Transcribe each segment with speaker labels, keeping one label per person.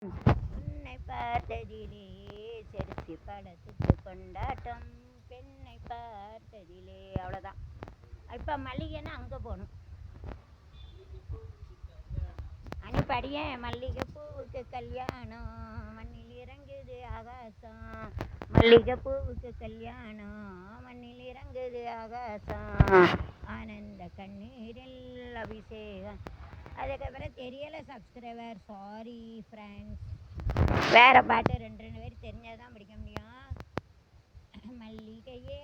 Speaker 1: உன்னை பார்த்ததிலே செருப்பி படத்துக்கு கொண்டாட்டம். பெண்ணை பார்த்ததிலே. அவ்வளோதான் இப்போ மல்லிகைன்னா அங்கே போகணும். அனுப்படியேன் மல்லிகை பூவுக்கு கல்யாணம். மண்ணில் இறங்குது ஆகாசம். மல்லிகை பூவுக்கு கல்யாணம். மண்ணில் இறங்குது ஆகாசம். ஆனந்த கண்ணீரில் அபிஷேகம். அதுக்கப்புறம் தெரியலை சப்ஸ்கிரைபர் சாரி ஃப்ரெண்ட்ஸ் வேறு பாட்டு ரெண்டு ரெண்டு பேர் தெரிஞ்சால் தான் பிடிக்க முடியும். மல்லிகையே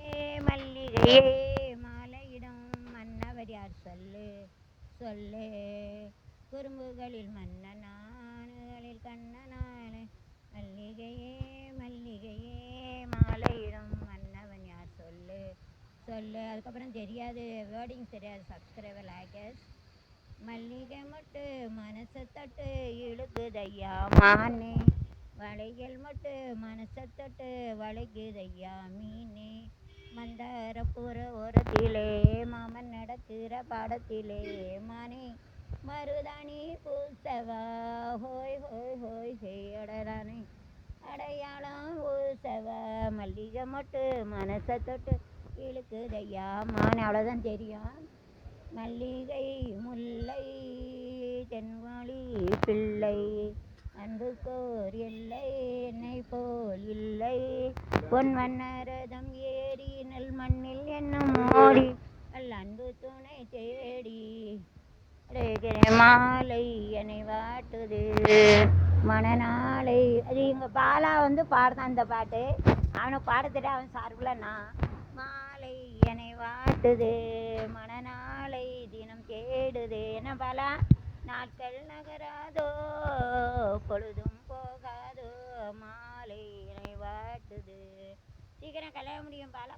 Speaker 1: மல்லிகையே மாலையிடம் மன்னவர் யார்? சொல்லு சொல்லு. குறும்புகளில் மன்னனானுகளில் கண்ணனான மல்லிகையே மல்லிகையே மாலையிடம் மன்னவன் யார்? சொல்லு சொல்லு. அதுக்கப்புறம் தெரியாது வேர்டிங் தெரியாது சப்ஸ்கிரைபர் லேக்கஸ் மல்லிகை மொட்டு மனசை தட்டு இழுக்குதையா மானே? வளைகள் மட்டு மனசை தட்டு வளைக்குதையா மீனே? மந்தாரப்புற ஓரத்திலே மாமன் நடக்கிற பாடத்திலே மானே? மருதாணி பூசவா? ஹோய் ஹோய் ஹோய் செய்யடரானே அடையாளம் பூசவா? மல்லிகை மட்டு மனசை தொட்டு இழுக்குதையா மானே? அவ்வளோதான் தெரியும். மல்லிகை முல்லை தென்மொழி பிள்ளை அன்பு கோர் எல்லை என்னை போல் இல்லை பொன்வண்ணரதம் ஏறி நெல் மண்ணில் என்னும் ஓடி அல் அன்பு துணை தேடி மாலை என்னை வாட்டுது. மணநாளை அது எங்கள் பாலா வந்து பாடுதான் அந்த பாட்டு. அவனை பாடத்திட்ட அவன் சார்பில் நான். மாலை என்னை வாட்டுது. மணநாள் பல நாட்கள் நகராதோ பொழுதும் போகாதோ மாலை என்னை வாட்டுது சீக்கிரம் கல்யாணம் முடியும் பாலா